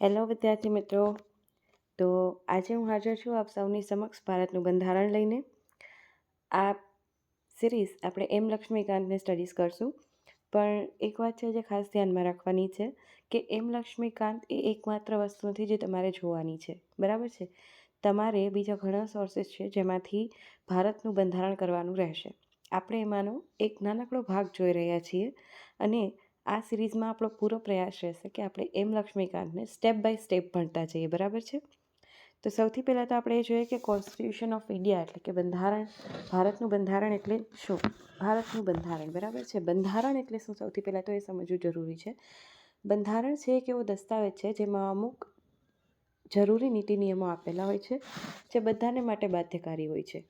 Hello વિદ્યાર્થી મિત્રો. તો આજે હું હાજર છું આપ સૌની સમક્ષ ભારતનું બંધારણ લઈને. આ સિરીઝ આપણે એમ લક્ષ્મીકાંતને સ્ટડીઝ કરશું. પણ એક વાત છે જે ખાસ ધ્યાનમાં રાખવાની છે કે એમ લક્ષ્મીકાંત એ એકમાત્ર વસ્તુ નથી જે તમારે જોવાની છે. બરાબર છે? તમારે બીજા ઘણા સોર્સિસ છે જેમાંથી ભારતનું બંધારણ કરવાનું રહેશે. આપણે એમાંનો એક નાનકડો ભાગ જોઈ રહ્યા છીએ અને આ સિરીઝમાં આપણો પૂરો પ્રયાસ રહેશે કે આપણે એમ લક્ષ્મીકાંતને સ્ટેપ બાય સ્ટેપ ભણતા જઈએ, બરાબર છે? તો સૌથી પહેલાં તો આપણે એ જોઈએ કે કોન્સ્ટિટ્યુશન ઓફ ઇન્ડિયા એટલે કે બંધારણ, ભારતનું બંધારણ એટલે શું? ભારતનું બંધારણ, બરાબર છે? બંધારણ એટલે શું? સૌથી પહેલાં તો એ સમજવું જરૂરી છે. બંધારણ છે એક એવો દસ્તાવેજ છે જેમાં અમુક જરૂરી નીતિ નિયમો આપેલા હોય છે, જે બધાને માટે બાધ્યકારી હોય છે.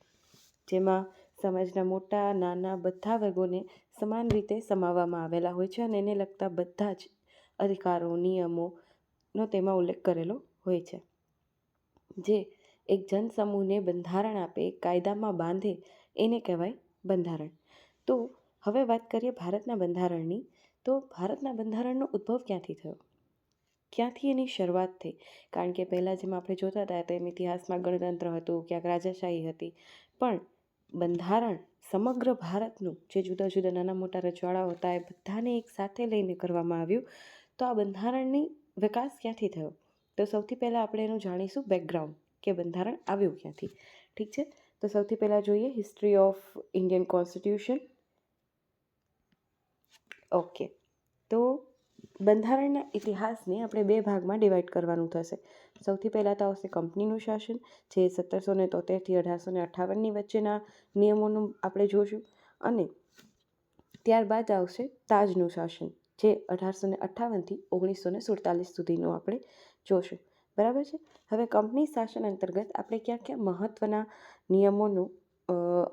જેમાં સમાજના મોટા, નાના બધા વર્ગોને સમાન રીતે સમાવવામાં આવેલા હોય છે અને એને લગતા બધા જ અધિકારો નિયમોનો તેમાં ઉલ્લેખ કરેલો હોય છે. જે એક જનસમૂહને બંધારણ આપે, કાયદામાં બાંધે એને કહેવાય બંધારણ. તો હવે વાત કરીએ ભારતના બંધારણની. તો ભારતના બંધારણનો ઉદ્ભવ ક્યાંથી થયો? ક્યાંથી એની શરૂઆત થઈ? કારણ કે પહેલાં જેમ આપણે જોતા હતા તેમ ઇતિહાસમાં ગણતંત્ર હતું, ક્યાંક રાજાશાહી હતી. પણ બંધારણ સમગ્ર ભારતનું, જે જુદા જુદા નાના મોટા રજવાડાઓ હતા, એ બધાને એક સાથે લઈને કરવામાં આવ્યું. તો આ બંધારણની વિકાસ ક્યાંથી થયો? તો સૌથી પહેલાં આપણે એનું જાણીશું બેકગ્રાઉન્ડ કે બંધારણ આવ્યું ક્યાંથી? ઠીક છે? તો સૌથી પહેલાં જોઈએ history of Indian constitution okay તો બંધારણના ઇતિહાસને આપણે બે ભાગમાં ડિવાઈડ કરવાનું થશે. સૌથી પહેલાં તો આવશે કંપનીનું શાસન, જે સત્તરસો ને તોતેરથી અઢારસો ને અઠ્ઠાવનની વચ્ચેના નિયમોનું આપણે જોશું. અને ત્યારબાદ આવશે તાજનું શાસન, જે અઢારસો ને અઠ્ઠાવનથી ઓગણીસો ને સુડતાલીસ સુધીનું આપણે જોશું. બરાબર છે? હવે કંપની શાસન અંતર્ગત આપણે ક્યાં ક્યાં મહત્ત્વના નિયમોનું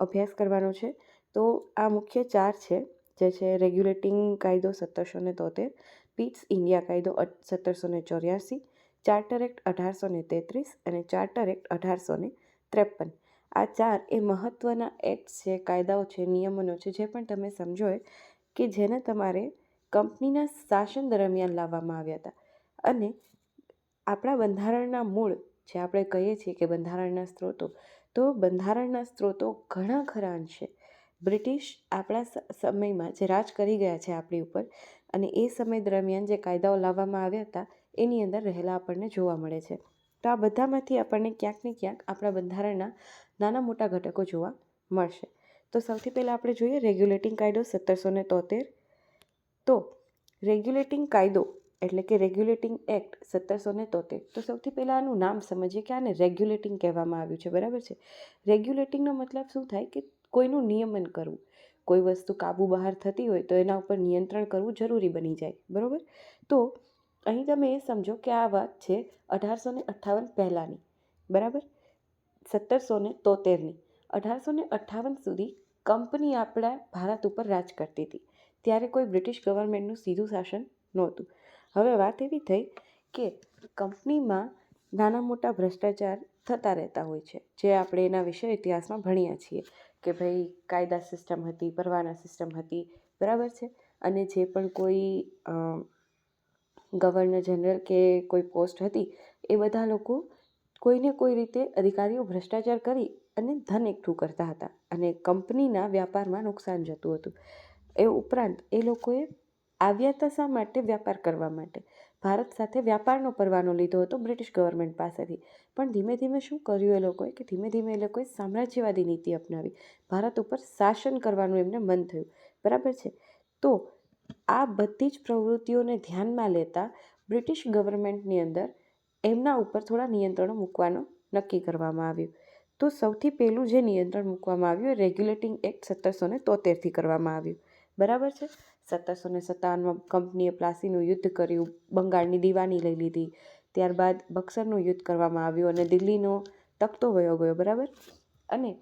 અભ્યાસ કરવાનો છે? તો આ મુખ્ય ચાર છે, જે છે રેગ્યુલેટિંગ કાયદો સત્તરસો ને તોતેર પીટ્સ ઇન્ડિયા કાયદો સત્તરસો ને ચોર્યાસી ચાર્ટર એક્ટ અઢારસો ને તેત્રીસ અને ચાર્ટર એક્ટ અઢારસો ને ત્રેપન. આ ચાર એ મહત્ત્વના એક્ટ છે, કાયદાઓ છે, નિયમનો છે, જે પણ તમે સમજો કે જેને તમારે કંપનીના શાસન દરમિયાન લાવવામાં આવ્યા હતા. અને આપણા બંધારણના મૂળ જે આપણે કહીએ છીએ કે બંધારણના સ્ત્રોતો, તો બંધારણના સ્ત્રોતો ઘણા ખરા અંશે. બ્રિટિશ આપણા સમયમાં જે રાજ કરી ગયા છે આપણી ઉપર અને એ સમય દરમિયાન જે કાયદાઓ લાવવામાં આવ્યા હતા, એની અંદર રહેલા આપણને જોવા મળે છે. તો આ બધામાંથી આપણને ક્યાંક ને ક્યાંક આપણા બંધારણના નાના મોટા ઘટકો જોવા મળશે. તો સૌથી પહેલાં આપણે જોઈએ રેગ્યુલેટિંગ કાયદો સત્તરસો ને તોતેર. તો રેગ્યુલેટિંગ કાયદો એટલે કે રેગ્યુલેટિંગ એક્ટ સત્તરસો ને તોતેર. તો સૌથી પહેલાં આનું નામ સમજીએ કે આને રેગ્યુલેટિંગ કહેવામાં આવ્યું છે, બરાબર છે? રેગ્યુલેટિંગનો મતલબ શું થાય કે કોઈનું નિયમન કરવું. કોઈ વસ્તુ કાબુ બહાર થતી હોય તો એના ઉપર નિયંત્રણ કરવું જરૂરી બની જાય, બરાબર? તો અહીં તમે એ સમજો કે આ વાત છે અઢારસો ને અઠ્ઠાવન પહેલાંની, બરાબર? સત્તરસો ને તોતેરની. અઢારસો ને અઠ્ઠાવન સુધી કંપની આપણા ભારત ઉપર રાજ કરતી હતી. ત્યારે કોઈ બ્રિટિશ ગવર્મેન્ટનું સીધું શાસન નહોતું. હવે વાત એવી થઈ કે કંપનીમાં નાના મોટા ભ્રષ્ટાચાર થતા રહેતા હોય છે, જે આપણે એના વિશે ઇતિહાસમાં ભણ્યા છીએ. કે ભાઈ કાયદા સિસ્ટમ હતી, પરવાના સિસ્ટમ હતી, બરાબર છે? અને જે પણ કોઈ ગવર્નર જનરલ કે કોઈ પોસ્ટ હતી, એ બધા લોકો કોઈને કોઈ રીતે અધિકારીઓ ભ્રષ્ટાચાર કરી અને ધન એકઠું કરતા હતા. અને કંપનીના વ્યાપારમાં નુકસાન જતું હતું. એ ઉપરાંત એ લોકોએ આવ્યા હતા શા માટે? વ્યાપાર કરવા માટે. ભારત સાથે વ્યાપારનો પરવાનો લીધો હતો બ્રિટિશ ગવર્મેન્ટ પાસેથી. પણ ધીમે ધીમે શું કર્યું એ લોકોએ? કે ધીમે ધીમે એ લોકોએ સામ્રાજ્યવાદી નીતિ અપનાવી. ભારત ઉપર શાસન કરવાનું એમને મન થયું. બરાબર છે? તો આ બધી જ પ્રવૃત્તિઓને ધ્યાનમાં લેતા બ્રિટિશ ગવર્મેન્ટની અંદર એમના ઉપર થોડા નિયંત્રણો મૂકવાનું નક્કી કરવામાં આવ્યું. તો સૌથી પહેલું જે નિયંત્રણ મૂકવામાં આવ્યું એ રેગ્યુલેટિંગ એક્ટ સત્તરસો ને તોતેરથી કરવામાં આવ્યું. બરાબર છે? સત્તરસો ને સત્તાવનમાં કંપનીએ પ્લાસીનું યુદ્ધ કર્યું, બંગાળની દીવાની લઈ લીધી. ત્યારબાદ બક્સરનું યુદ્ધ કરવામાં આવ્યું અને દિલ્હીનો તખતો વયો ગયો, બરાબર? અને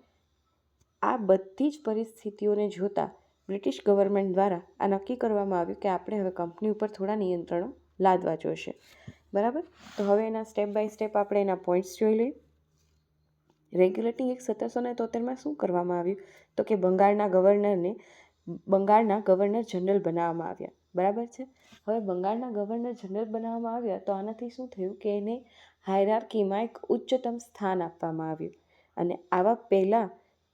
આ બધી જ પરિસ્થિતિઓને જોતાં બ્રિટિશ ગવર્મેન્ટ દ્વારા આ નક્કી કરવામાં આવ્યું કે આપણે હવે કંપની ઉપર થોડા નિયંત્રણો લાદવા જોઈશે. બરાબર? તો હવે એના સ્ટેપ બાય સ્ટેપ આપણે એના પોઈન્ટ્સ જોઈ લઈએ. રેગ્યુલેટિંગ એક સત્તરસો ને તોતેરમાં શું કરવામાં આવ્યું? તો કે બંગાળના ગવર્નરને બંગાળના ગવર્નર જનરલ બનાવવામાં આવ્યા. બરાબર છે? હવે બંગાળના ગવર્નર જનરલ બનાવવામાં આવ્યા તો આનાથી શું થયું કે એને હાયરાર્કીમાં એક ઉચ્ચતમ સ્થાન આપવામાં આવ્યું. અને આવા પહેલાં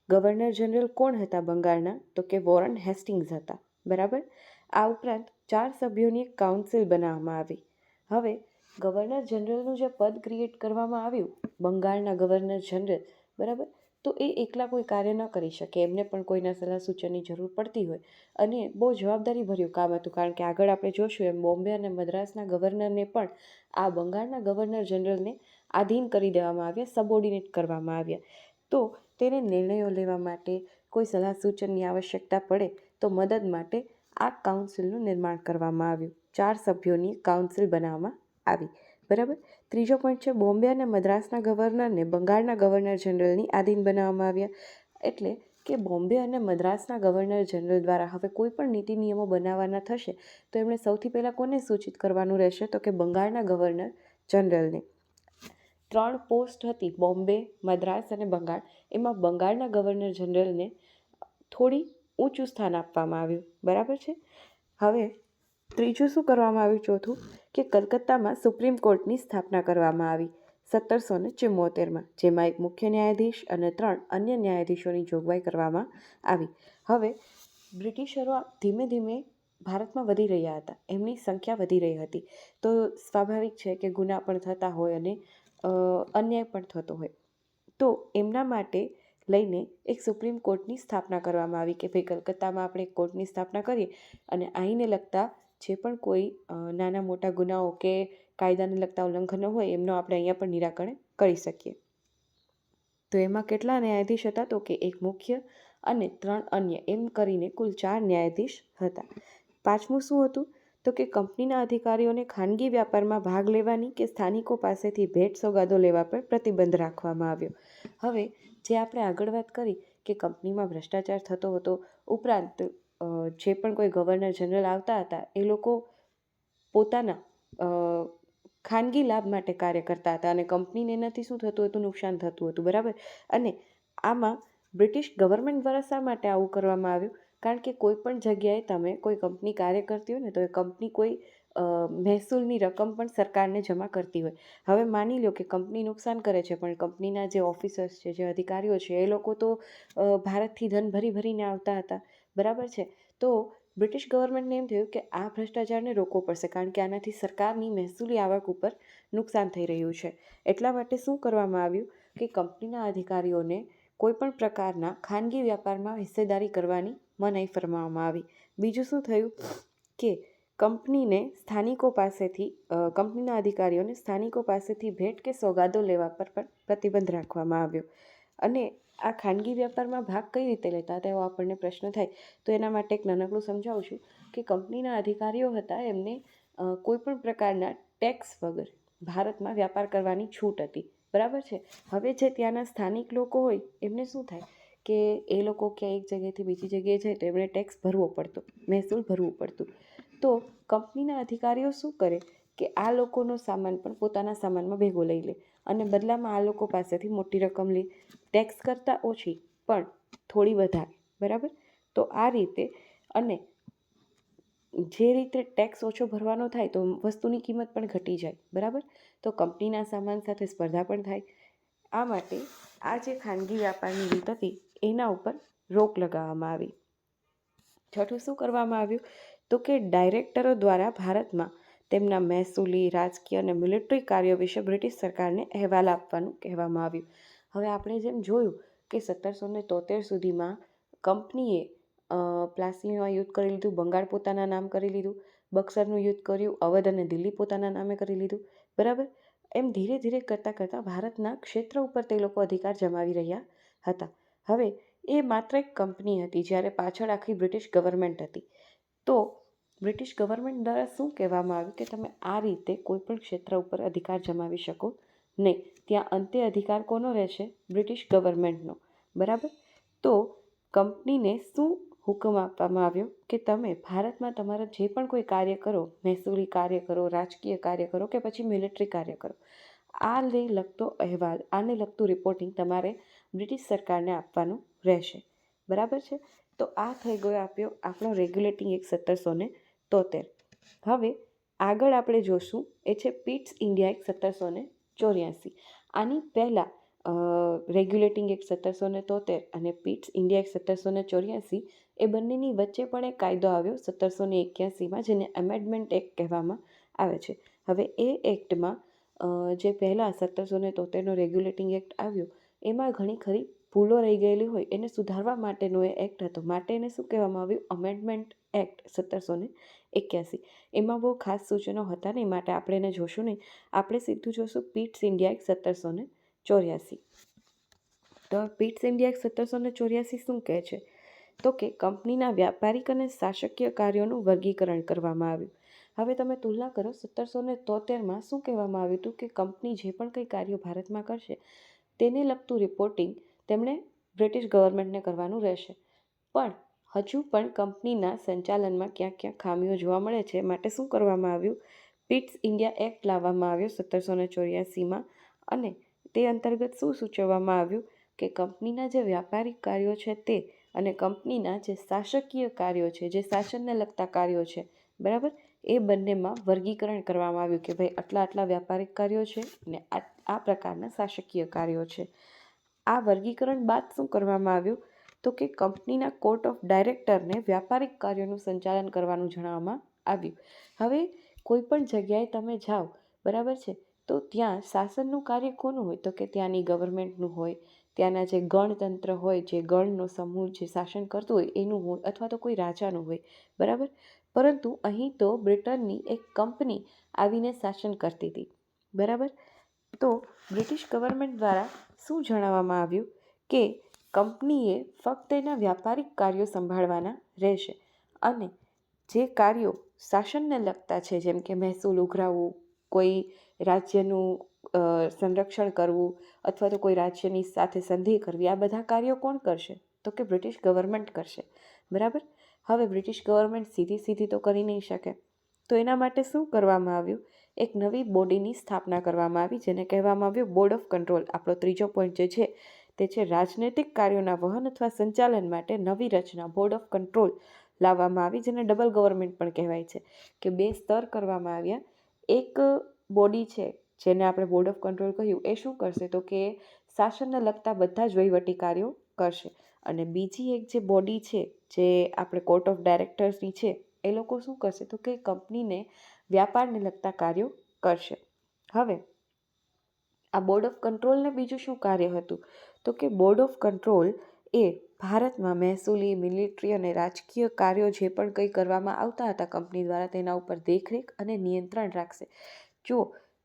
ગવર્નર જનરલ કોણ હતા બંગાળના? તો કે વોરન હેસ્ટિંગ્સ હતા. બરાબર? આ ઉપરાંત ચાર સભ્યોની એક કાઉન્સિલ બનાવવામાં આવી. હવે ગવર્નર જનરલનું જે પદ ક્રિએટ કરવામાં આવ્યું, બંગાળના ગવર્નર જનરલ, બરાબર? તો એ એકલા કોઈ કાર્ય ન કરી શકે, એમને પણ કોઈના સલાહ સૂચનની જરૂર પડતી હોય. અને બહુ જવાબદારીભર્યું કામ હતું, કારણ કે આગળ આપણે જોશું એમ બોમ્બે અને મદ્રાસના ગવર્નરને પણ આ બંગાળના ગવર્નર જનરલને આધીન કરી દેવામાં આવ્યા, સબોર્ડિનેટ કરવામાં આવ્યા. તો તેને નિર્ણયો લેવા માટે કોઈ સલાહ સૂચનની આવશ્યકતા પડે તો મદદ માટે આ કાઉન્સિલનું નિર્માણ કરવામાં આવ્યું. ચાર સભ્યોની કાઉન્સિલ બનાવવામાં આવી. બરાબર? ત્રીજો પોઈન્ટ છે, બોમ્બે અને મદ્રાસના ગવર્નરને બંગાળના ગવર્નર જનરલની આધીન બનાવવામાં આવ્યા. એટલે કે બોમ્બે અને મદ્રાસના ગવર્નર જનરલ દ્વારા હવે કોઈ પણ નીતિ નિયમો બનાવવાના થશે, તો એમણે સૌથી પહેલાં કોને સૂચિત કરવાનું રહેશે? તો કે બંગાળના ગવર્નર જનરલને. ત્રણ પોસ્ટ હતી, બોમ્બે, મદ્રાસ અને બંગાળ. એમાં બંગાળના ગવર્નર જનરલને થોડી ઊંચું સ્થાન આપવામાં આવ્યું. બરાબર છે? હવે ત્રીજું શું કરવામાં આવ્યું? ચોથું, કે કલકત્તામાં સુપ્રીમ કોર્ટની સ્થાપના કરવામાં આવી. સત્તરસો ને ચુમ્મોતેરમાં, જેમાં એક મુખ્ય ન્યાયાધીશ અને ત્રણ અન્ય ન્યાયાધીશોની જોગવાઈ કરવામાં આવી. હવે, બ્રિટિશરો ધીમે ધીમે ભારતમાં વધી રહ્યા હતા. એમની સંખ્યા વધી રહી હતી. તો સ્વાભાવિક છે કે ગુના પણ થતા હોય અને અન્યાય પણ થતો હોય. તો એમના માટે લઈને એક સુપ્રીમ કોર્ટની સ્થાપના કરવામાં આવી કે ભાઈ કલકત્તામાં આપણે કોર્ટની સ્થાપના કરીએ અને આઈને લગતા જે પણ કોઈ નાના મોટા ગુનાઓ કે કાયદાને લગતા ઉલ્લંઘનો હોય એમનો આપણે અહીંયા પણ નિરાકરણ કરી શકીએ. તો એમાં કેટલા ન્યાયાધીશ હતા? તો કે એક મુખ્ય અને ત્રણ અન્ય, એમ કરીને કુલ ચાર ન્યાયાધીશ હતા. પાંચમું શું હતું? તો કે કંપનીના અધિકારીઓને ખાનગી વ્યાપારમાં ભાગ લેવાની કે સ્થાનિકો પાસેથી ભેટ સોગાદો લેવા પર પ્રતિબંધ રાખવામાં આવ્યો. હવે, જે આપણે આગળ વાત કરી કે કંપનીમાં ભ્રષ્ટાચાર થતો હતો, ઉપરાંત જે પણ કોઈ ગવર્નર જનરલ આવતા હતા, એ લોકો પોતાના ખાનગી લાભ માટે કાર્ય કરતા હતા અને કંપનીને એનાથી શું થતું હતું? નુકસાન થતું હતું, બરાબર? અને આમાં બ્રિટિશ ગવર્મેન્ટ દ્વારા શા માટે આવું કરવામાં આવ્યું? કારણ કે કોઈ પણ જગ્યાએ તમે કોઈ કંપની કાર્ય કરતી હોય ને, તો એ કંપની કોઈ મહેસૂલની રકમ પણ સરકારને જમા કરતી હોય. હવે માની લો કે કંપની નુકસાન કરે છે, પણ કંપનીના જે ઓફિસર્સ છે, જે અધિકારીઓ છે, એ લોકો તો ભારતથી ધન ભરી ભરીને આવતા હતા. બરાબર છે? તો બ્રિટિશ ગવર્મેન્ટને એમ થયું કે આ ભ્રષ્ટાચારને રોકવો પડશે કારણ કે આનાથી સરકારની મહેસૂલી આવક ઉપર નુકસાન થઈ રહ્યું છે. એટલા માટે શું કરવામાં આવ્યું કે કંપનીના અધિકારીઓને કોઈપણ પ્રકારના ખાનગી વ્યાપારમાં હિસ્સેદારી કરવાની મનાઈ ફરમાવવામાં આવી. બીજું શું થયું કે કંપનીને સ્થાનિકો પાસેથી કંપનીના અધિકારીઓને સ્થાનિકો પાસેથી ભેટ કે સોગાદો લેવા પર પણ પ્રતિબંધ રાખવામાં આવ્યો. અને આ ખાનગી વ્યાપારમાં ભાગ કઈ રીતે લેતા તેવો આપણને પ્રશ્ન થાય, તો એના માટે એક નાનકડું સમજાવું છું કે કંપનીના અધિકારીઓ હતા એમને કોઈપણ પ્રકારના ટેક્સ વગર ભારતમાં વ્યાપાર કરવાની છૂટ હતી. બરાબર છે? હવે જે ત્યાંના સ્થાનિક લોકો હોય, એમને શું થાય કે એ લોકો ક્યાં એક જગ્યાએથી બીજી જગ્યાએ જાય તો એમણે ટેક્સ ભરવો પડતો, મહેસૂલ ભરવું પડતું. તો કંપનીના અધિકારીઓ શું કરે કે આ લોકોનો સામાન પણ પોતાના સામાનમાં ભેગો લઈ લે અને બદલામાં આ લોકો પાસેથી મોટી રકમ લે ટેક્સ કરતાં ઓછી, પણ થોડી વધારે, બરાબર? તો આ રીતે, અને જે રીતે ટેક્સ ઓછો ભરવાનો થાય, તો વસ્તુની કિંમત પણ ઘટી જાય, બરાબર? તો કંપનીના સામાન સાથે સ્પર્ધા પણ થાય. આ માટે આ જે ખાનગી વ્યાપારની રીત હતી, એના ઉપર રોક લગાવવામાં આવી. છઠ્ઠું શું કરવામાં આવ્યું? તો કે ડાયરેક્ટરો દ્વારા ભારતમાં તેમના મહેસૂલી, રાજકીય અને મિલિટરી કાર્યો વિશે બ્રિટિશ સરકારને અહેવાલ આપવાનું કહેવામાં આવ્યું. હવે આપણે જેમ જોયું કે સત્તરસો ને તોતેર સુધીમાં કંપનીએ પ્લાસીમાં યુદ્ધ કરી લીધું, બંગાળ પોતાના નામ કરી લીધું, બક્સરનું યુદ્ધ કર્યું, અવધ અને દિલ્હી પોતાના નામે કરી લીધું, બરાબર? એમ ધીરે ધીરે કરતાં કરતાં ભારતના ક્ષેત્ર ઉપર તે લોકો અધિકાર જમાવી રહ્યા હતા. હવે એ માત્ર એક કંપની હતી જ્યારે પાછળ આખી બ્રિટિશ ગવર્મેન્ટ હતી. તો બ્રિટિશ ગવર્મેન્ટ દ્વારા શું કહેવામાં આવ્યું કે તમે આ રીતે કોઈપણ ક્ષેત્ર ઉપર અધિકાર જમાવી શકો? નહીં, ત્યાં અંતે અધિકાર કોનો રહેશે? બ્રિટિશ ગવર્મેન્ટનો. બરાબર? તો કંપનીને શું હુકમ આપવામાં આવ્યો? કે તમે ભારતમાં તમારા જે પણ કોઈ કાર્ય કરો, મહેસૂલી કાર્ય કરો, રાજકીય કાર્ય કરો કે પછી મિલિટરી કાર્ય કરો, આને લગતો અહેવાલ, આને લગતું રિપોર્ટિંગ તમારે બ્રિટિશ સરકારને આપવાનું રહેશે. બરાબર છે? તો આ થઈ ગયો આપ્યો આપણો રેગ્યુલેટિંગ એક સત્તરસો ને તોતેર. હવે આગળ આપણે જોશું, એ છે પીટ્સ ઇન્ડિયા એક સત્તરસો ને ચોર્યાસી. આની પહેલાં રેગ્યુલેટિંગ એક્ટ સત્તરસો ને તોતેર અને પીટ્સ ઇન્ડિયા એક્ટ સત્તરસો ને ચોર્યાસી, એ બંનેની વચ્ચે પણ એક કાયદો આવ્યો સત્તરસો ને એક્યાસીમાં, જેને એમેન્ડમેન્ટ એક્ટ કહેવામાં આવે છે. હવે એ એક્ટમાં જે પહેલાં સત્તરસો ને તોતેરનો રેગ્યુલેટિંગ એક્ટ આવ્યો, એમાં ઘણી ખરી ભૂલો રહી ગયેલી હોય, એને સુધારવા માટેનો એ એક્ટ હતો. માટે એને શું કહેવામાં આવ્યું? અમેન્ડમેન્ટ એક્ટ સત્તરસો ને એક્યાસી. એમાં બહુ ખાસ સૂચનો હતા નહીં, માટે આપણે એને જોશું નહીં. આપણે સીધું જોશું પીટ્સ ઇન્ડિયા એક્ટ સત્તરસો ને ચોર્યાસી. તો પીટ્સ ઇન્ડિયા એક્ટ સત્તરસો ને ચોર્યાસી શું કહે છે? તો કે કંપનીના વ્યાપારિક અને શાસકીય કાર્યોનું વર્ગીકરણ કરવામાં આવ્યું. હવે તમે તુલના કરો સત્તરસો ને તોતેરમાં શું કહેવામાં આવ્યું હતું કે કંપની જે પણ કંઈ કાર્યો ભારતમાં કરશે, તેને લગતું રિપોર્ટિંગ તેમણે બ્રિટિશ ગવર્મેન્ટને કરવાનું રહેશે. પણ હજુ પણ કંપનીના સંચાલનમાં ક્યાં ક્યાં ખામીઓ જોવા મળે છે માટે શું કરવામાં આવ્યું? પિટ્સ ઇન્ડિયા એક્ટ લાવવામાં આવ્યો સત્તરસો ને ચોર્યાસીમાં અને તે અંતર્ગત શું સૂચવવામાં આવ્યું કે કંપનીના જે વ્યાપારિક કાર્યો છે તે અને કંપનીના જે શાસકીય કાર્યો છે, જે શાસનને લગતા કાર્યો છે, બરાબર? એ બંનેમાં વર્ગીકરણ કરવામાં આવ્યું કે ભાઈ આટલા આટલા વ્યાપારિક કાર્યો છે અને આ પ્રકારના શાસકીય કાર્યો છે. આ વર્ગીકરણ બાદ શું કરવામાં આવ્યું? તો કે કંપનીના કોર્ટ ઓફ ડાયરેક્ટરને વ્યાપારિક કાર્યોનું સંચાલન કરવાનું જણાવવામાં આવ્યું. હવે કોઈ પણ જગ્યાએ તમે જાઓ, બરાબર છે? તો ત્યાં શાસનનું કાર્ય કોનું હોય? તો કે ત્યાંની ગવર્મેન્ટનું હોય, ત્યાંના જે ગણતંત્ર હોય, જે ગણનો સમૂહ જે શાસન કરતું હોય, એનું હોય અથવા તો કોઈ રાજાનું હોય, બરાબર? પરંતુ અહીં તો બ્રિટનની એક કંપની આવીને શાસન કરતી હતી, બરાબર? તો બ્રિટિશ ગવર્મેન્ટ દ્વારા શું જણાવવામાં આવ્યું? કે કંપનીએ ફક્ત એના વ્યાપારિક કાર્યો સંભાળવાના રહેશે અને જે કાર્યો શાસનને લગતા છે, જેમ કે મહેસૂલ ઉઘરાવવું, કોઈ રાજ્યનું સંરક્ષણ કરવું અથવા તો કોઈ રાજ્યની સાથે સંધિ કરવી, આ બધા કાર્યો કોણ કરશે? તો કે બ્રિટિશ ગવર્મેન્ટ કરશે. બરાબર? હવે બ્રિટિશ ગવર્મેન્ટ સીધી સીધી તો કરી નહીં શકે. તો એના માટે શું કરવામાં આવ્યું? એક નવી બોડીની સ્થાપના કરવામાં આવી, જેને કહેવામાં આવ્યું બોર્ડ ઓફ કંટ્રોલ આપણો ત્રીજો પોઈન્ટ જે છે તે છે રાજનૈતિક કાર્યોના વહન અથવા સંચાલન માટે નવી રચના બોર્ડ ઓફ કંટ્રોલ લાવવામાં આવી જેને ડબલ ગવર્મેન્ટ પણ કહેવાય છે કે બે સ્તર કરવામાં આવ્યા. એક બોડી છે જેને આપણે બોર્ડ ઓફ કંટ્રોલ કહ્યું. એ શું કરશે? તો કે શાસનને લગતા બધા જ વહીવટી કાર્યો કરશે. અને બીજી એક જે બોડી છે જે આપણે કોર્ટ ઓફ ડાયરેક્ટર્સની છે, એ લોકો શું કરશે? તો કે કંપનીને, વ્યાપારને લગતા કાર્યો કરશે. હવે આ બોર્ડ ઓફ કંટ્રોલને બીજું શું કાર્ય હતું? તો કે બોર્ડ ઓફ કંટ્રોલ એ ભારતમાં મહેસૂલી, મિલિટરી અને રાજકીય કાર્યો જે પણ કંઈ કરવામાં આવતા હતા કંપની દ્વારા તેના ઉપર દેખરેખ અને નિયંત્રણ રાખશે. જો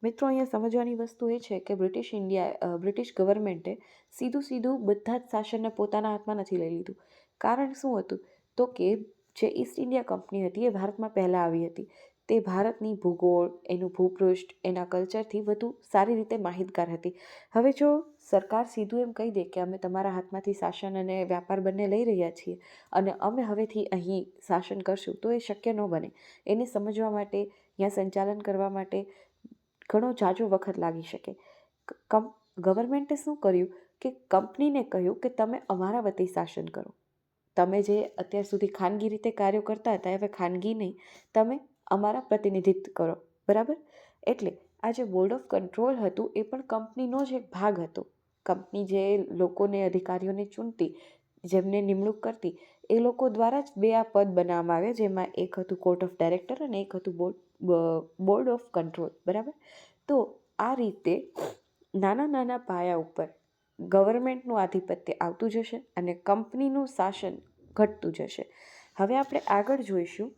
મિત્રો અહીંયા સમજવાની વસ્તુ એ છે કે બ્રિટિશ ઇન્ડિયા બ્રિટિશ ગવર્મેન્ટે સીધું સીધું બધા જ શાસનને પોતાના હાથમાં નથી લઈ લીધું. કારણ શું હતું? તો કે જે ઈસ્ટ ઇન્ડિયા કંપની હતી એ ભારતમાં પહેલાં આવી હતી. તે ભારતની ભૂગોળ, એનું ભૂપૃષ્ઠ, એના કલ્ચરથી વધુ સારી રીતે માહિતગાર હતી. હવે જો સરકાર સીધું એમ કહી દે કે અમે તમારા હાથમાંથી શાસન અને વ્યાપાર બંને લઈ રહ્યા છીએ અને અમે હવેથી અહીં શાસન કરશું, તો એ શક્ય ન બને. એને સમજવા માટે, યા સંચાલન કરવા માટે ઘણો જાજો વખત લાગી શકે. કમ, ગવર્મેન્ટે શું કર્યું કે કંપનીને કહ્યું કે તમે અમારા વતી શાસન કરો. તમે જે અત્યાર સુધી ખાનગી રીતે કાર્યો કરતા હતા હવે ખાનગી નહીં. તમે અમારા પ્રતિનિધિત્વ કરો, બરાબર? એટલે આ જે બોર્ડ ઓફ કંટ્રોલ હતું, એ પણ કંપનીનો જ એક ભાગ હતો. કંપની જે લોકોને, અધિકારીઓને ચૂંટતી જેમને નિમણૂક કરતી, એ લોકો દ્વારા જ બે આ પદ બનાવવામાં આવ્યા, જેમાં એક હતું કોર્ટ ઓફ ડાયરેક્ટર અને એક હતું બોર્ડ બોર્ડ ઓફ કંટ્રોલ બરાબર? તો આ રીતે નાના નાના પાયા ઉપર ગવર્મેન્ટનું આધિપત્ય આવતું જશે અને કંપનીનું શાસન ઘટતું જશે. હવે આપણે આગળ જોઈશું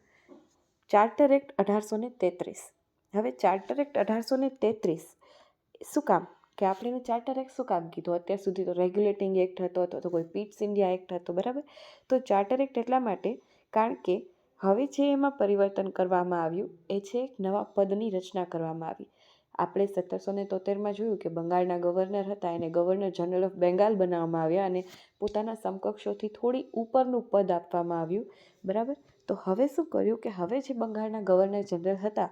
ચાર્ટર એક્ટ અઢારસો ને તેત્રીસ. હવે ચાર્ટર એક્ટ અઢારસો ને તેત્રીસ શું કામ? કે આપણે એને ચાર્ટર એક્ટ શું કામ કીધું? અત્યાર સુધી તો રેગ્યુલેટિંગ એક્ટ હતો તો કોઈ પીટ્સ ઇન્ડિયા એક્ટ હતો, બરાબર? તો ચાર્ટર એક્ટ એટલા માટે, કારણ કે હવે જે એમાં પરિવર્તન કરવામાં આવ્યું, એ છે એક નવા પદની રચના કરવામાં આવી. આપણે સત્તરસો ને તોતેરમાં જોયું કે બંગાળના ગવર્નર હતા, એને ગવર્નર જનરલ ઓફ બેંગાલ બનાવવામાં આવ્યા અને પોતાના સમકક્ષોથી થોડી ઉપરનું પદ આપવામાં આવ્યું, બરાબર? તો હવે શું કર્યું કે હવે જે બંગાળના ગવર્નર જનરલ હતા,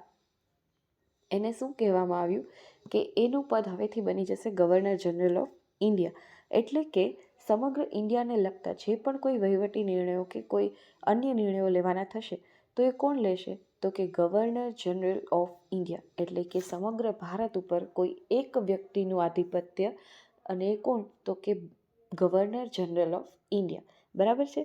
એને શું કહેવામાં આવ્યું કે એનું પદ હવેથી બની જશે ગવર્નર જનરલ ઓફ ઇન્ડિયા. એટલે કે સમગ્ર ઇન્ડિયાને લગતા જે પણ કોઈ વહીવટી નિર્ણયો કે કોઈ અન્ય નિર્ણયો લેવાના થશે, તો એ કોણ લેશે? તો કે ગવર્નર જનરલ ઓફ ઇન્ડિયા. એટલે કે સમગ્ર ભારત ઉપર કોઈ એક વ્યક્તિનું આધિપત્ય અને એ કોણ? તો કે ગવર્નર જનરલ ઓફ ઇન્ડિયા. બરાબર છે?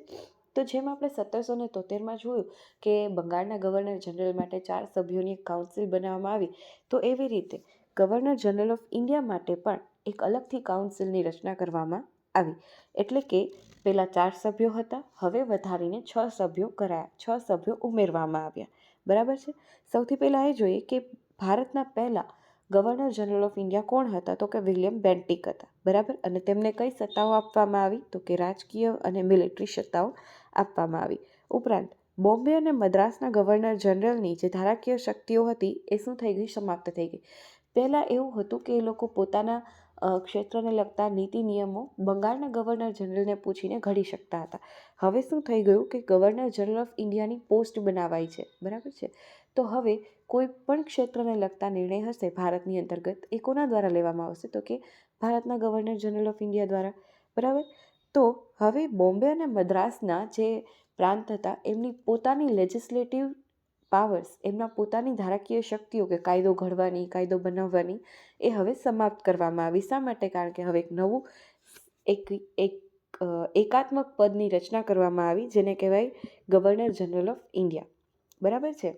તો જેમ આપણે સત્તરસો ને તોતેરમાં જોયું કે બંગાળના ગવર્નર જનરલ માટે ચાર સભ્યોની એક કાઉન્સિલ બનાવવામાં આવી, તો એવી રીતે ગવર્નર જનરલ ઓફ ઇન્ડિયા માટે પણ એક અલગથી કાઉન્સિલની રચના કરવામાં આવી. એટલે કે પહેલાં ચાર સભ્યો હતા, હવે વધારીને છ સભ્યો કરાયા, છ સભ્યો ઉમેરવામાં આવ્યા. બરાબર છે? સૌથી પહેલાં એ જોઈએ કે ભારતના પહેલાં ગવર્નર જનરલ ઓફ ઇન્ડિયા કોણ હતા? તો કે વિલિયમ બેન્ટિક હતા. બરાબર? અને તેમને કઈ સત્તાઓ આપવામાં આવી? તો કે રાજકીય અને મિલિટરી સત્તાઓ આપવામાં આવી. ઉપરાંત, બોમ્બે અને મદ્રાસના ગવર્નર જનરલની જે ધારાકીય શક્તિઓ હતી એ શું થઈ ગઈ? સમાપ્ત થઈ ગઈ. પહેલાં એવું હતું કે એ લોકો પોતાના ક્ષેત્રને લગતા નીતિ નિયમો બંગાળના ગવર્નર જનરલને પૂછીને ઘડી શકતા હતા. હવે શું થઈ ગયું કે ગવર્નર જનરલ ઓફ ઇન્ડિયાની પોસ્ટ બનાવાઈ છે, બરાબર છે? તો હવે કોઈ પણ ક્ષેત્રને લગતા નિર્ણય હશે ભારતની અંતર્ગત એ કોના દ્વારા લેવામાં આવશે? તો કે ભારતના ગવર્નર જનરલ ઓફ ઇન્ડિયા દ્વારા, બરાબર? તો હવે બોમ્બે અને મદ્રાસના જે પ્રાંત હતા, એમની પોતાની લેજિસ્લેટિવ પાવર્સ એમના પોતાની ધારાકીય શક્તિઓ કે કાયદો ઘડવાની, કાયદો બનાવવાની, એ હવે સમાપ્ત કરવામાં આવી. શા માટે? કારણ કે હવે એક નવું, એક એક એકાત્મક પદની રચના કરવામાં આવી, જેને કહેવાય ગવર્નર જનરલ ઓફ ઇન્ડિયા બરાબર છે?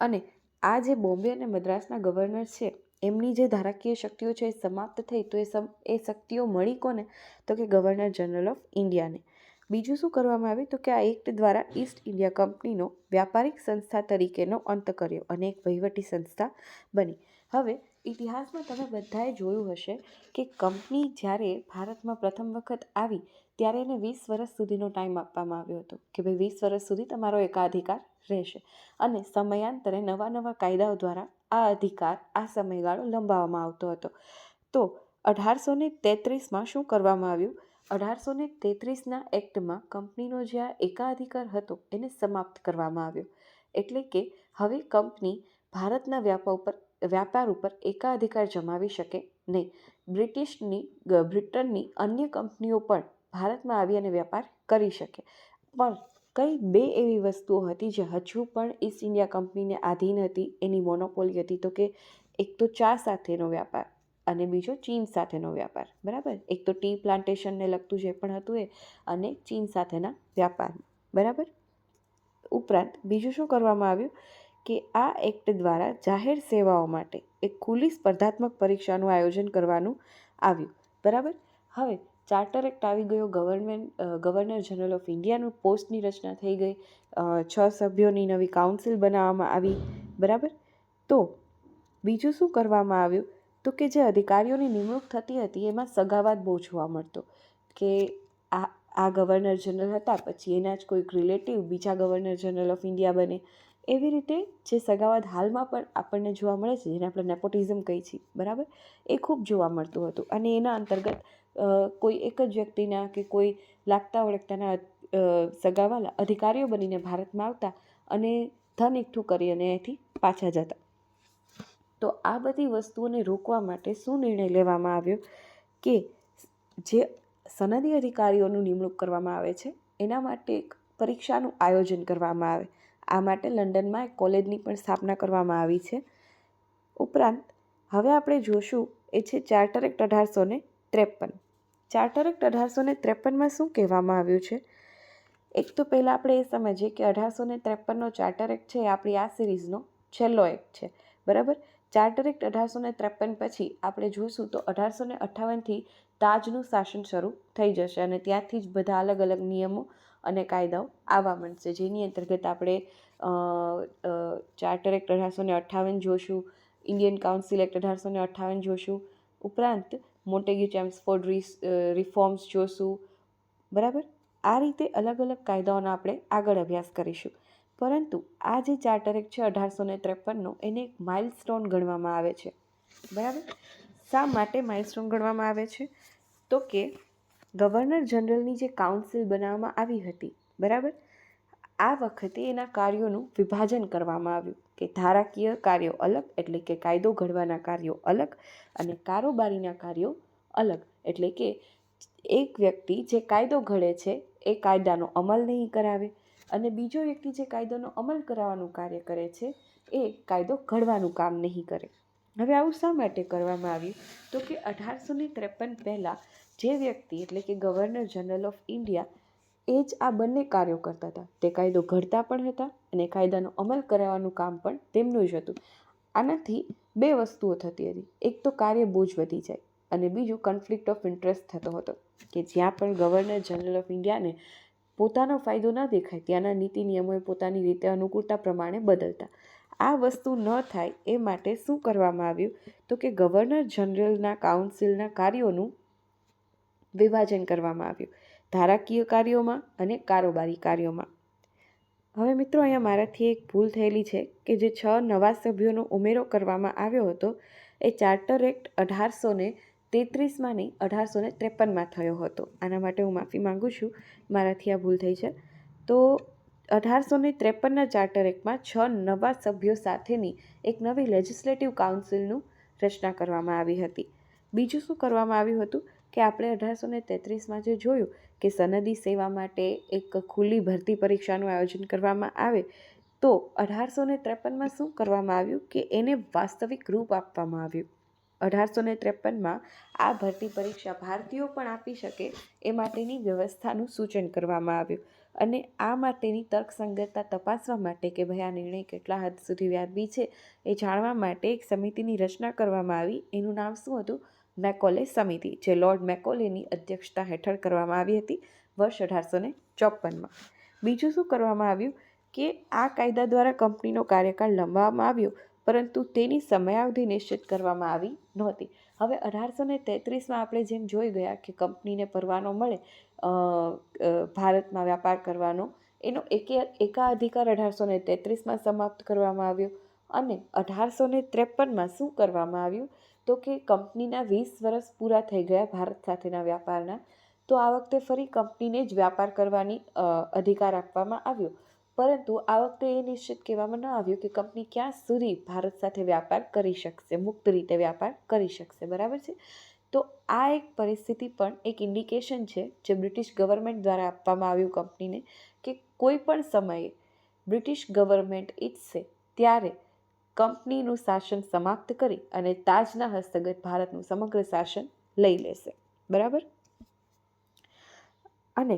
અને આ જે બોમ્બે અને મદ્રાસના ગવર્નર છે એમની જે ધારાકીય શક્તિઓ છે એ સમાપ્ત થઈ તો એ સમ, એ શક્તિઓ મળી કોને? તો કે ગવર્નર જનરલ ઓફ ઇન્ડિયાને. બીજું શું કરવામાં આવ્યું? તો કે આ એક્ટ દ્વારા ઈસ્ટ ઇન્ડિયા કંપનીનો વ્યાપારિક સંસ્થા તરીકેનો અંત કર્યો અને એક વહીવટી સંસ્થા બની. હવે, ઇતિહાસમાં તમે બધાએ જોયું હશે કે કંપની જ્યારે ભારતમાં પ્રથમ વખત આવી, ત્યારે એને વીસ વર્ષ સુધીનો ટાઈમ આપવામાં આવ્યો હતો કે ભાઈ વીસ વર્ષ સુધી તમારો એકાધિકાર રહેશે અને સમયાંતરે નવા નવા કાયદાઓ દ્વારા આ અધિકાર આ સમયગાળો લંબાવવામાં આવતો હતો. તો અઢારસો ને તેત્રીસમાં શું કરવામાં આવ્યું? અઢારસો ને તેત્રીસના એક્ટમાં કંપનીનો જે આ એકાધિકાર હતો એને સમાપ્ત કરવામાં આવ્યો. એટલે કે હવે કંપની ભારતના વ્યાપાર ઉપર વ્યાપાર ઉપર એકાધિકાર જમાવી શકે નહીં. બ્રિટિશની બ્રિટનની અન્ય કંપનીઓ પણ ભારતમાં આવી અને વ્યાપાર કરી શકે. પણ કઈ બે એવી વસ્તુઓ હતી જે હજુ પણ ઈસ્ટ ઇન્ડિયા કંપનીને આધીન હતી, એની મોનોપોલી હતી તો કે એક તો ચા સાથેનો વ્યાપાર અને બીજો ચીન સાથેનો વ્યાપાર. બરાબર? એક તો ટી પ્લાન્ટેશનને લગતું જે પણ હતું એ અને ચીન સાથેના વ્યાપાર. બરાબર? ઉપરાંત બીજું શું કરવામાં આવ્યું? કે આ એક્ટ દ્વારા જાહેર સેવાઓ માટે એક ખુલ્લી સ્પર્ધાત્મક પરીક્ષાનું આયોજન કરવાનું આવ્યું. બરાબર? હવે ચાર્ટર એક્ટ આવી ગયો, ગવર્મેન્ટ ગવર્નર જનરલ ઓફ ઇન્ડિયાનું પોસ્ટની રચના થઈ ગઈ છ સભ્યોની નવી કાઉન્સિલ બનાવવામાં આવી. બરાબર? તો બીજું શું કરવામાં આવ્યું? તો કે જે અધિકારીઓની નિમણૂક થતી હતી, એમાં સગાવાદ બહુ જોવા મળતો કે આ આ ગવર્નર જનરલ હતા, પછી એના જ કોઈક રિલેટિવ બીજા ગવર્નર જનરલ ઓફ ઇન્ડિયા બને. એવી રીતે જે સગાવાદ હાલમાં પણ આપણને જોવા મળે છે, જેને આપણે નેપોટિઝમ કહીએ છીએ, બરાબર? એ ખૂબ જોવા મળતું હતું. અને એના અંતર્ગત કોઈ એક જ વ્યક્તિના કે કોઈ લાગતા ઓળખતાના સગાવાલા અધિકારીઓ બનીને ભારતમાં આવતા અને ધન એકઠું કરી અને અહીંથી પાછા જતા. તો આ બધી વસ્તુઓને રોકવા માટે શું નિર્ણય લેવામાં આવ્યો કે જે સનદી અધિકારીઓનું નિમણૂક કરવામાં આવે છે, એના માટે એક પરીક્ષાનું આયોજન કરવામાં આવે. આ માટે લંડનમાં એક કોલેજની પણ સ્થાપના કરવામાં આવી છે. ઉપરાંત, હવે આપણે જોશું એ છે ચાર્ટર એક્ટ અઢારસો ને ત્રેપન. ચાર્ટર એક્ટ અઢારસો ને ત્રેપનમાં શું કહેવામાં આવ્યું છે? એક તો પહેલાં આપણે એ સમજીએ કે અઢારસો ને ત્રેપનનો ચાર્ટર એક્ટ છે એ આપણી આ સિરીઝનો છેલ્લો એક્ટ છે. બરાબર? ચાર્ટર એક્ટ અઢારસો ને ત્રેપન પછી આપણે જોઈશું તો અઢારસો ને અઠ્ઠાવનથી તાજનું શાસન શરૂ થઈ જશે અને ત્યાંથી જ બધા અલગ અલગ નિયમો અને કાયદાઓ આવવા માંડશે. જેની અંતર્ગત આપણે ચાર્ટર એક્ટ અઢારસો ને અઠ્ઠાવન જોશું, ઇન્ડિયન કાઉન્સિલ એક્ટ અઢારસો ને અઠ્ઠાવન જોશું, ઉપરાંત મોટેગ્યુ ચેમ્સફોર્ડ રિફોર્મ્સ જોશું. બરાબર? આ રીતે અલગ અલગ કાયદાઓનો આપણે આગળ અભ્યાસ કરીશું. પરંતુ આ જે ચાર્ટર એક્ટ છે અઢારસો ને ત્રેપનનો, એને એક માઇલસ્ટોન ગણવામાં આવે છે. બરાબર? શા માટે માઇલસ્ટોન ગણવામાં આવે છે? તો કે ગવર્નર જનરલની જે કાઉન્સિલ બનાવવામાં આવી હતી, બરાબર? આ વખતે એના કાર્યોનું વિભાજન કરવામાં આવ્યું કે ધારાકીય કાર્યો અલગ એટલે કે કાયદો ઘડવાના કાર્યો અલગ અને કારોબારીના કાર્યો અલગ એટલે કે એક વ્યક્તિ જે કાયદો ઘડે છે એ કાયદાનો અમલ નહીં કરાવે અને બીજો વ્યક્તિ જે કાયદોનો અમલ કરાવવાનું કાર્ય કરે છે, એ કાયદો ઘડવાનું કામ નહીં કરે. હવે આવું શા માટે કરવામાં આવ્યું? તો કે અઢારસો ને ત્રેપન પહેલાં જે વ્યક્તિ એટલે કે ગવર્નર જનરલ ઓફ ઇન્ડિયા એ જ આ બંને કાર્યો કરતા હતા. તે કાયદો ઘડતા પણ હતા અને કાયદાનો અમલ કરાવવાનું કામ પણ તેમનું જ હતું. આનાથી બે વસ્તુઓ થતી હતી. એક તો કાર્ય બોજ વધી જાય અને બીજું કન્ફ્લિક્ટ ઓફ ઇન્ટરેસ્ટ થતો હતો. કે જ્યાં પણ ગવર્નર જનરલ ઓફ ઇન્ડિયાને પોતાનો ફાયદો ન દેખાય ત્યાંના નીતિ નિયમોએ પોતાની રીતે અનુકૂળતા પ્રમાણે બદલતા. આ વસ્તુ ન થાય એ માટે શું કરવામાં આવ્યું? તો કે ગવર્નર જનરલના કાઉન્સિલના કાર્યોનું વિભાજન કરવામાં આવ્યું. ધારાકીય કાર્યોમાં અને કારોબારી કાર્યોમાં. હવે મિત્રો, અહીંયા મારાથી એક ભૂલ થયેલી છે કે જે છ નવા સભ્યોનો ઉમેરો કરવામાં આવ્યો હતો. એ ચાર્ટર એક્ટ અઢારસો ને તેત્રીસમાં નહીં, અઢારસો ને ત્રેપનમાં થયો હતો. આના માટે હું માફી માગું છું. મારાથી આ ભૂલ થઈ છે. તો અઢારસો ને ત્રેપનના ચાર્ટર એક્ટમાં છ નવા સભ્યો સાથેની એક નવી લેજિસ્લેટિવ કાઉન્સિલનું રચના કરવામાં આવી હતી. બીજું શું કરવામાં આવ્યું હતું? કે આપણે અઢારસો ને તેત્રીસમાં જે જોયું કે સનદી સેવા માટે એક ખુલ્લી ભરતી પરીક્ષાનું આયોજન કરવામાં આવે, તો અઢારસો ને ત્રેપનમાં શું કરવામાં આવ્યું? કે એને વાસ્તવિક રૂપ આપવામાં આવ્યું. અઢારસો ને ત્રેપનમાં આ ભરતી પરીક્ષા ભારતીયો પણ આપી શકે એ માટેની વ્યવસ્થાનું સૂચન કરવામાં આવ્યું. અને આ માટેની તર્કસંગતતા તપાસવા માટે કે ભાઈ આ નિર્ણય કેટલા હદ સુધી વ્યાજબી છે એ જાણવા માટે એક સમિતિની રચના કરવામાં આવી. એનું નામ શું હતું? મેકોલે સમિતિ, જે લોર્ડ મેકોલેની અધ્યક્ષતા હેઠળ કરવામાં આવી હતી વર્ષ અઢારસો ને ચોપનમાં બીજું શું કરવામાં આવ્યું? કે આ કાયદા દ્વારા કંપનીનો કાર્યકાળ લંબાવવામાં આવ્યો. પરંતુ તેની સમયાવધિ નિશ્ચિત કરવામાં આવી નહોતી. હવે અઢારસો ને તેત્રીસમાં આપણે જેમ જોઈ ગયા કે કંપનીને પરવાનો મળે ભારતમાં વ્યાપાર કરવાનો, એનો એકે, એકાધિકાર અઢારસો ને તેત્રીસમાં સમાપ્ત કરવામાં આવ્યો અને અઢારસો ને ત્રેપનમાં શું કરવામાં આવ્યું? તો કે કંપનીના વીસ વર્ષ પૂરા થઈ ગયા ભારત સાથેના વ્યાપારના, તો આ વખતે ફરી કંપનીને જ વ્યાપાર કરવાની અધિકાર આપવામાં આવ્યો. પરંતુ આ વખતે એ નિશ્ચિત કહેવામાં ન આવ્યું કે કંપની ક્યાં સુધી ભારત સાથે વ્યાપાર કરી શકશે, મુક્ત રીતે વ્યાપાર કરી શકશે, બરાબર છે? તો આ એક પરિસ્થિતિ પણ એક ઇન્ડિકેશન છે જે બ્રિટિશ ગવર્મેન્ટ દ્વારા આપવામાં આવ્યું કંપનીને કે કોઈ પણ સમયે બ્રિટિશ ગવર્મેન્ટ ઈચ્છશે ત્યારે કંપનીનું શાસન સમાપ્ત કરી અને તાજના હસ્તગત ભારતનું સમગ્ર શાસન લઈ લેશે, બરાબર? અને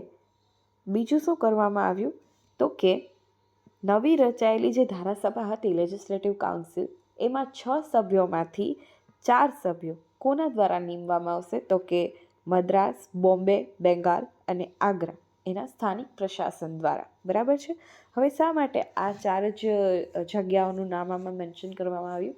બીજું શું કરવામાં આવ્યું? તો કે નવી રચાયેલી જે ધારાસભા હતી લેજિસ્લેટિવ કાઉન્સિલ એમાં છ સભ્યોમાંથી ચાર સભ્યો કોના દ્વારા નીમવામાં આવશે? તો કે મદ્રાસ, બોમ્બે, બેંગાલ અને આગ્રા, એના સ્થાનિક પ્રશાસન દ્વારા. બરાબર છે? હવે શા માટે આ ચાર જ જગ્યાઓનું નામ આમાં મેન્શન કરવામાં આવ્યું?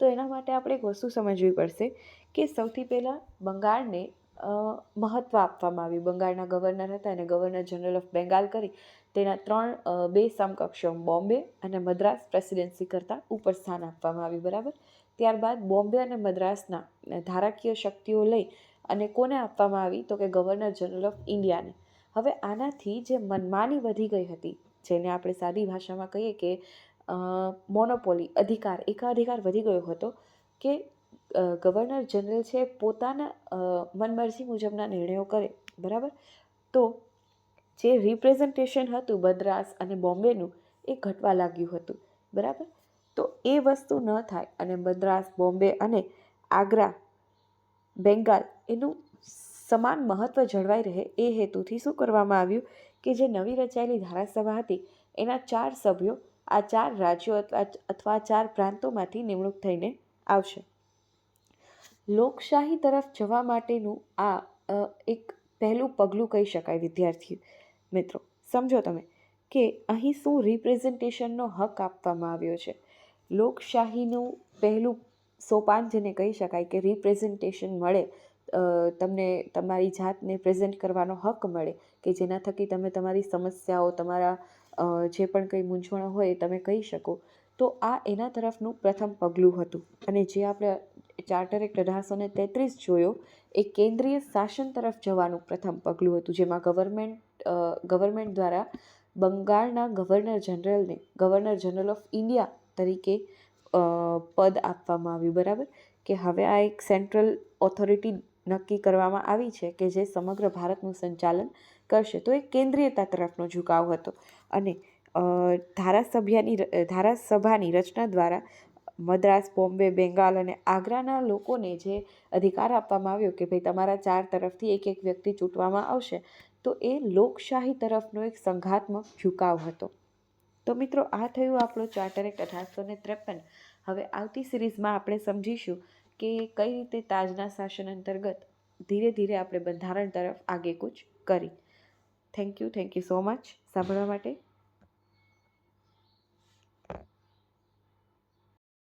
તો એના માટે આપણે એક વસ્તુ સમજવી પડશે કે સૌથી પહેલાં બંગાળને મહત્ત્વ આપવામાં આવ્યું બંગાળના ગવર્નર હતા અને ગવર્નર જનરલ ઓફ બેંગાલ કરી તેના ત્રણ બે સમકક્ષો બોમ્બે અને મદ્રાસ પ્રેસિડેન્સી કરતાં ઉપર સ્થાન આપવામાં આવ્યું, બરાબર? ત્યારબાદ બોમ્બે અને મદ્રાસના ધારાકીય શક્તિઓ લઈ અને કોને આપવામાં આવી? તો કે ગવર્નર જનરલ ઓફ ઇન્ડિયાને. હવે આનાથી જે મનમાની વધી ગઈ હતી, જેને આપણે સાદી ભાષામાં કહીએ કે મોનોપોલી, અધિકાર, એકાધિકાર વધી ગયો હતો કે ગવર્નર જનરલ છે, પોતાના મનમરજી મુજબના નિર્ણયો કરે, બરાબર? તો જે રિપ્રેઝન્ટેશન હતું બદ્રાસ અને બોમ્બેનું, એ ઘટવા લાગ્યું હતું, બરાબર? તો એ વસ્તુ ન થાય અને મદ્રાસ, બોમ્બે અને આગ્રા, બેંગાલ એનું સમાન મહત્ત્વ જળવાઈ રહે એ હેતુથી શું કરવામાં આવ્યું કે જે નવી રચાયેલી ધારાસભા હતી, એના ચાર સભ્યો આ ચાર રાજ્યો અથવા ચાર પ્રાંતોમાંથી નિમણૂક થઈને આવશે. લોકશાહી તરફ જવા માટેનું આ એક પહેલું પગલું કહી શકાય વિદ્યાર્થી મિત્રો, સમજો તમે કે અહીં શું રિપ્રેઝન્ટેશનનો હક આપવામાં આવ્યો છે. લોકશાહીનું પહેલું સોપાન જેને કહી શકાય કે રિપ્રેઝન્ટેશન મળે તમને તમારી જાતને પ્રેઝન્ટ કરવાનો હક મળે કે જેના થકી તમે તમારી સમસ્યાઓ, તમારા જે પણ કંઈ મૂંઝવણો હોય તમે કહી શકો. તો આ એના તરફનું પ્રથમ પગલું હતું. અને જે આપણે ચાર્ટર એક્ટ અઢારસો ને તેત્રીસ જોયો. એ કેન્દ્રીય શાસન તરફ જવાનું પ્રથમ પગલું હતું, જેમાં ગવર્મેન્ટ ગવર્મેન્ટ દ્વારા બંગાળના ગવર્નર જનરલને, ગવર્નર જનરલ ઓફ ઇન્ડિયા તરીકે પદ આપવામાં આવ્યું, બરાબર? કે હવે આ એક સેન્ટ્રલ ઓથોરિટી નક્કી કરવામાં આવી છે કે જે સમગ્ર ભારતનું સંચાલન કરશે. તો એ કેન્દ્રીયતા તરફનો ઝુકાવ હતો. અને ધારાસભ્યની, ધારાસભાની રચના દ્વારા મદ્રાસ, બોમ્બે, બેંગાલ અને આગ્રાના લોકોને જે અધિકાર આપવામાં આવ્યો કે ભાઈ તમારા ચાર તરફથી એક એક વ્યક્તિ ચૂંટવામાં આવશે, તો એ લોકશાહી તરફનો એક સંઘાત્મક ઝુકાવ હતો. તો મિત્રો, આ થયું આપણો ચાર્ટર એક્ટ અઢારસો ને ત્રેપન. હવે આવતી સિરીઝમાં આપણે સમજીશું કે કઈ રીતે તાજના શાસન અંતર્ગત ધીરે ધીરે આપણે બંધારણ તરફ આગેકૂચ કરી. Thank you thank you so much સાંભળવા માટે